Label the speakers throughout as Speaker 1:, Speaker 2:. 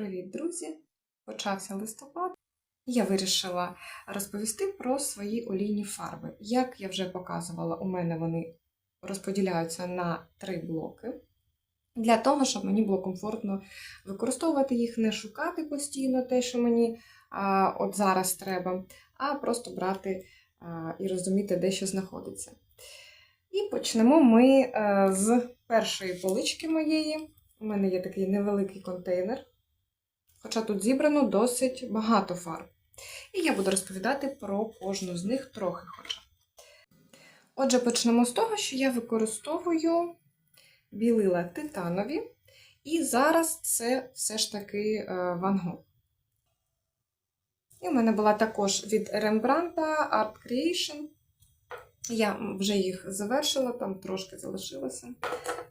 Speaker 1: Привіт, друзі! Почався листопад. Я вирішила розповісти про свої олійні фарби. Як я вже показувала, у мене вони розподіляються на три блоки. Для того, щоб мені було комфортно використовувати їх, не шукати постійно те, що мені а, от зараз треба, а просто брати а, і розуміти, де що знаходиться. І почнемо ми е, з першої полички моєї. У мене є такий невеликий контейнер, хоча тут зібрано досить багато фарб. І я буду розповідати про кожну з них трохи хоча. Отже, почнемо з того, що я використовую білила титанові, і зараз це все ж таки е, Van Gogh. І в мене була також від Рембранта Art Creation. Я вже їх завершила, там трошки залишилося.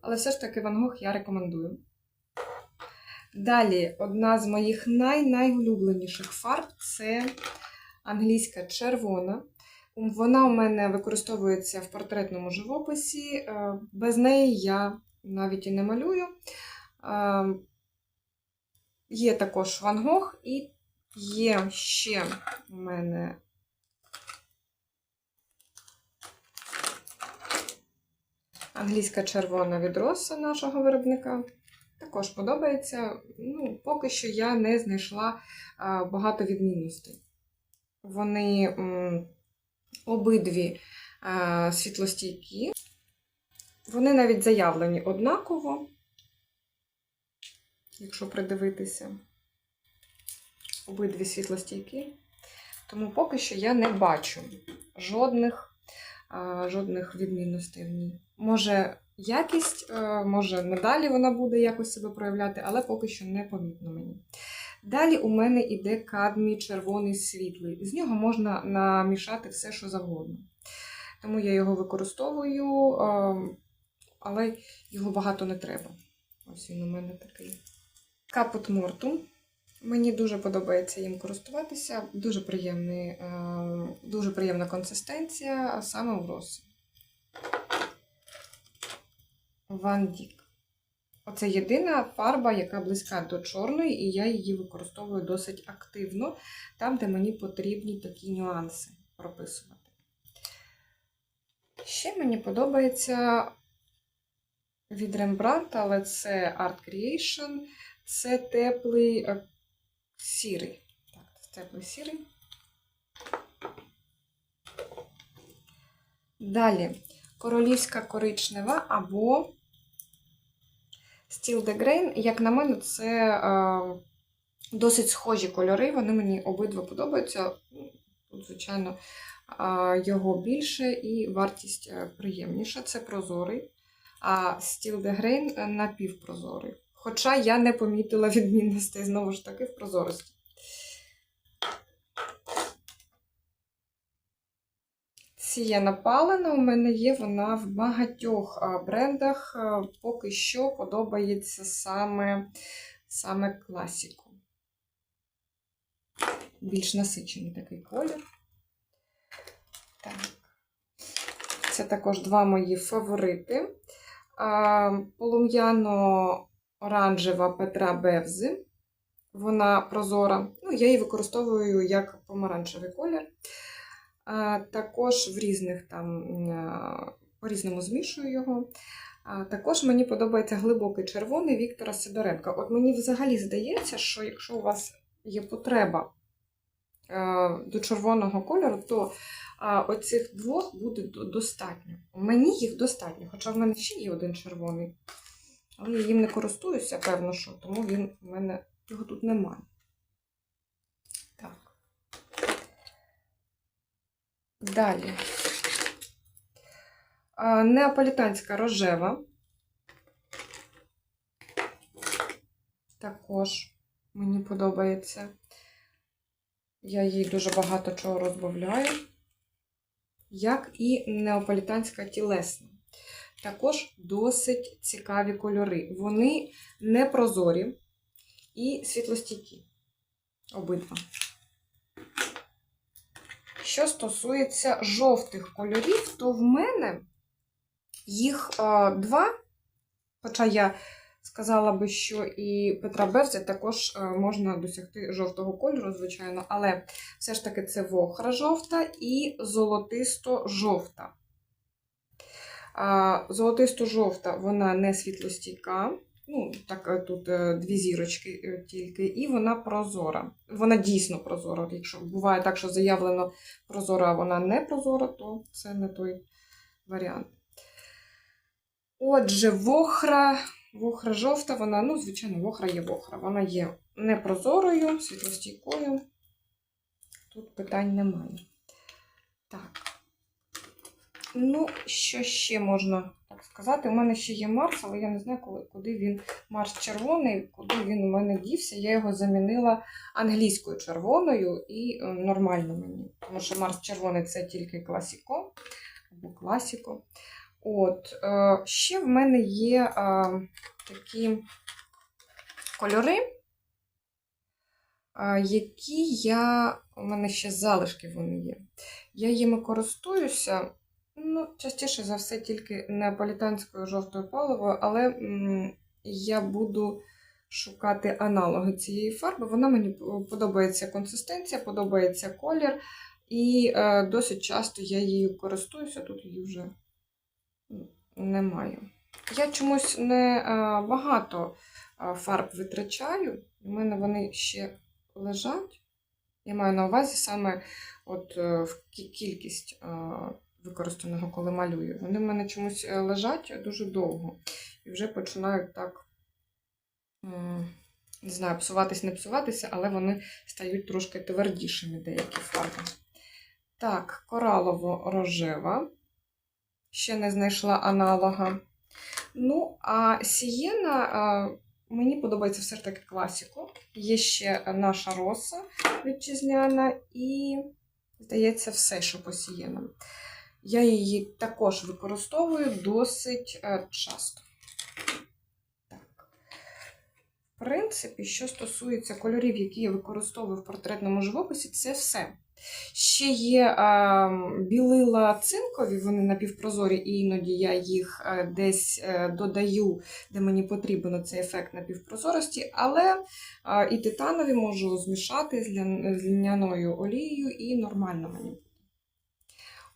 Speaker 1: Але все ж таки Ван Гог я рекомендую. Далі, одна з моїх най-найулюбленіших фарб це англійська червона. Вона у мене використовується в портретному живописі. Е, Без неї я навіть і не малюю. Е, Є також Ван Гог і є ще у мене англійська червона від Росса нашого виробника. Також подобається. Ну, Поки що я не знайшла багато відмінностей. Вони обидві світлостійкі. Вони навіть заявлені однаково, якщо придивитися, обидві світлостійкі. Тому поки що я не бачу жодних, жодних відмінностей в ній. Може, якість, е, може, надалі вона буде якось себе проявляти, але поки що не помітно мені. Далі у мене йде кадмій червоний світлий. З нього можна намішати все, що завгодно. Тому я його використовую, е, але його багато не треба. Ось він у мене такий. Капут Мортум. Мені дуже подобається їм користуватися. Дуже, приємний, е, дуже приємна консистенція, саме у роси. Ван Дік. Оце єдина фарба, яка близька до чорної, і я її використовую досить активно, там, де мені потрібні такі нюанси прописувати. Ще мені подобається від Rembrandt, але це Art Creation, це теплий е, сірий. Так, це теплий сірий. Далі королівська коричнева або Steel the Grain. Як на мене, це е, досить схожі кольори, вони мені обидва подобаються. Тут, звичайно, е, його більше і вартість е, приємніша. Це прозорий, а Steel the Grain напівпрозорий. Хоча я не помітила відмінностей знову ж таки в прозорості. Сіяна палена у мене є, вона в багатьох брендах поки що подобається саме, саме класіку. Більш насичений такий колір. Так. Це також два мої фаворити. Полум'яно-оранжева Петра Бевзи. Вона прозора. Ну, я її використовую як помаранчевий колір. Також в різних там по-різному змішую його. Також мені подобається глибокий червоний Віктора Сидоренка. От мені взагалі здається, що якщо у вас є потреба до червоного кольору, то оцих двох буде достатньо. Мені їх достатньо, хоча в мене ще є один червоний. Але я їм не користуюся, певно, що, тому він в мене його тут немає. Так. Далі. Неаполітанська рожева. Також мені подобається. Я їй дуже багато чого розбавляю. Як і неаполітанська тілесна. Також досить цікаві кольори. Вони не прозорі і світлостійкі. Обидва. Що стосується жовтих кольорів, то в мене їх два, хоча я сказала би, що і Петра Бевзя також можна досягти жовтого кольору, звичайно, але все ж таки це вохра жовта і золотисто-жовта. Золотисто-жовта вона не світлостійка. Ну, так е, тут е, дві зірочки е, тільки, і вона прозора. Вона дійсно прозора. Якщо буває так, що заявлено прозора, а вона не прозора, то це не той варіант. Отже, вохра, вохра жовта, вона, ну, звичайно, вохра є вохра. Вона є непрозорою, світлостійкою. Тут питань немає. Так. Ну, що ще можна так сказати? У мене ще є Марс, але я не знаю, коли, куди він Марс червоний, куди він у мене дівся. Я його замінила англійською червоною і е, нормально мені. Тому що Марс червоний це тільки класіко або класіко. От, е, ще в мене є е, такі кольори, е, які я. У мене ще залишки вони є. Я їми користуюся. Ну, частіше за все, тільки неаполітанською жовтою паливою, але м, я буду шукати аналоги цієї фарби. Вона мені подобається консистенція, подобається колір, і е, досить часто я її користуюся, тут її вже немає. Я чомусь не е, багато е, фарб витрачаю, у мене вони ще лежать. Я маю на увазі саме от, е, в кі- кількість. Е, використаного, коли малюю. Вони в мене чомусь е, лежать дуже довго. І вже починають так, не знаю, псуватись, не псуватися, але вони стають трошки твердішими деякі фарби. Так, коралово-рожева. Ще не знайшла аналога. Ну, а сієна мені подобається все ж таки класіку. Є ще наша роса вітчизняна і, здається, все, що по сієнам. Я її також використовую досить е, часто. Так. В принципі, що стосується кольорів, які я використовую в портретному живописі, це все. Ще є е, білила цинкові, вони напівпрозорі, і іноді я їх е, десь додаю, де мені потрібен цей ефект напівпрозорості, але е, і титанові можу змішати з льняною олією, і нормально мені.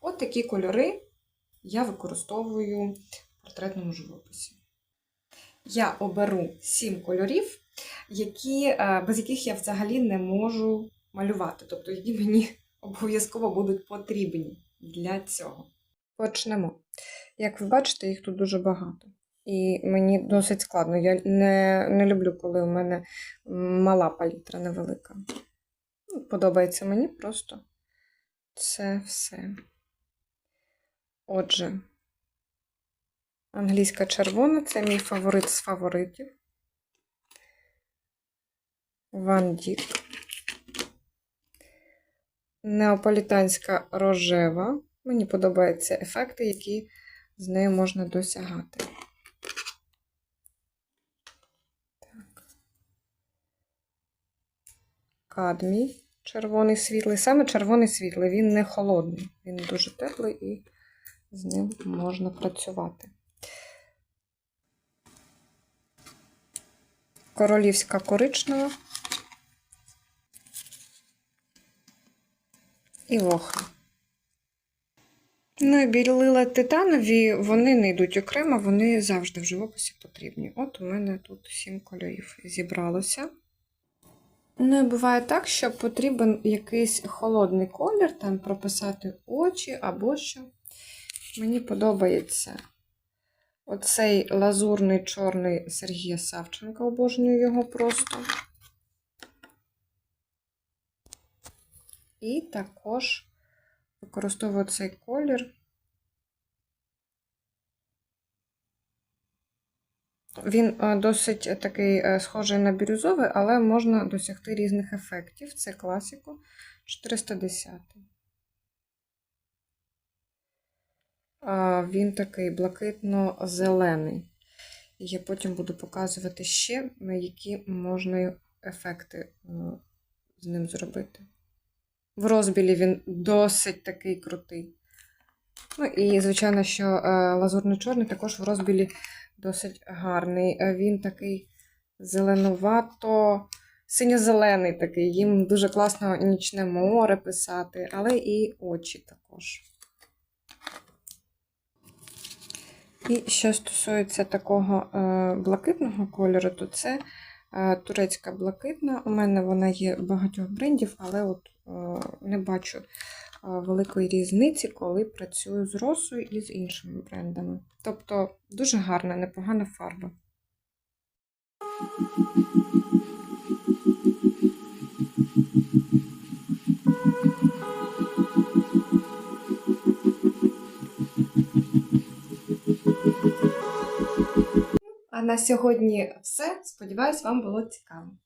Speaker 1: От такі кольори я використовую в портретному живописі. Я оберу 7 кольорів, які, е, без яких я взагалі не можу малювати, тобто які мені обов'язково будуть потрібні для цього. Почнемо. Як ви бачите, їх тут дуже багато. І мені досить складно. Я не, не люблю, коли у мене мала палітра невелика. Ну, Подобається мені просто це все. Отже, англійська червона це мій фаворит з фаворитів. Ван Дік. Неаполітанська рожева. Мені подобаються ефекти, які з нею можна досягати. Так. Кадмій. Червоний світлий. Саме червоний світлий, він не холодний, він дуже теплий і з ним можна працювати. Королівська коричнева і вохра. Ну і білила титанові, вони не йдуть окремо, вони завжди в живописі потрібні. От у мене тут сім кольорів зібралося. Ну і буває так, що потрібен якийсь холодний колір, там прописати очі або що. Мені подобається оцей лазурний чорний Сергія Савченка, обожнюю його просто. І також використовую цей колір. Він е, досить такий е, схожий на бірюзовий, але можна досягти різних ефектів. Це класіку 410. А, Він такий блакитно-зелений. Я потім буду показувати ще, які можна ефекти е, з ним зробити. В розбілі він досить такий крутий. Ну і, звичайно, що е, лазурно-чорний також в розбілі досить гарний. Е, Він такий зеленувато, синьо-зелений такий. Їм дуже класно нічне море писати, але і очі також. І що стосується такого е, блакитного кольору, то це е, турецька блакитна. У мене вона є багатьох брендів, але от е, не бачу великої різниці, коли працюю з росою і з іншими брендами. Тобто дуже гарна, непогана фарба. На сьогодні все. Сподіваюсь, вам було цікаво.